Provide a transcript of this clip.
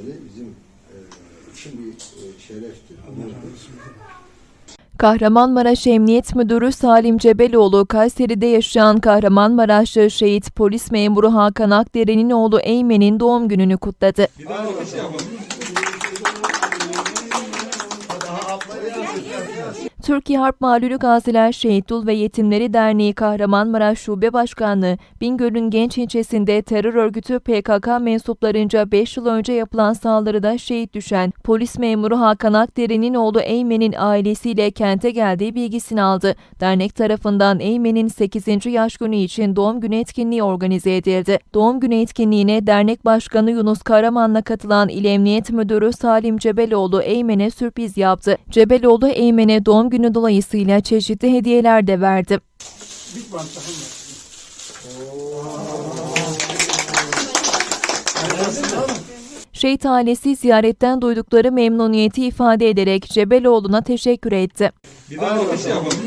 etmeleri bizim e, için bir e, şereftir. Kahramanmaraş Emniyet Müdürü Salim Cebeloğlu, Kayseri'de yaşayan Kahramanmaraşlı şehit polis memuru Hakan Akdere'nin oğlu Eymen'in doğum gününü kutladı. Türkiye Harp Mağlulü Gaziler Şehit Dul ve Yetimleri Derneği Kahramanmaraş Şube Başkanlığı, Bingöl'ün Genç ilçesinde terör örgütü PKK mensuplarınca 5 yıl önce yapılan saldırıda şehit düşen polis memuru Hakan Akdere'nin oğlu Eymen'in ailesiyle kente geldiği bilgisini aldı. Dernek tarafından Eymen'in 8. yaş günü için doğum günü etkinliği organize edildi. Doğum günü etkinliğine dernek başkanı Yunus Karaman'la katılan İl Emniyet Müdürü Salim Cebeloğlu Eymen'e sürpriz yaptı. Cebeloğlu Eymen'e doğum günü dolayısıyla çeşitli hediyeler de verdi. Şehit ailesi ziyaretten duydukları memnuniyeti ifade ederek Cebeloğlu'na teşekkür etti. Bir daha alkış yapalım.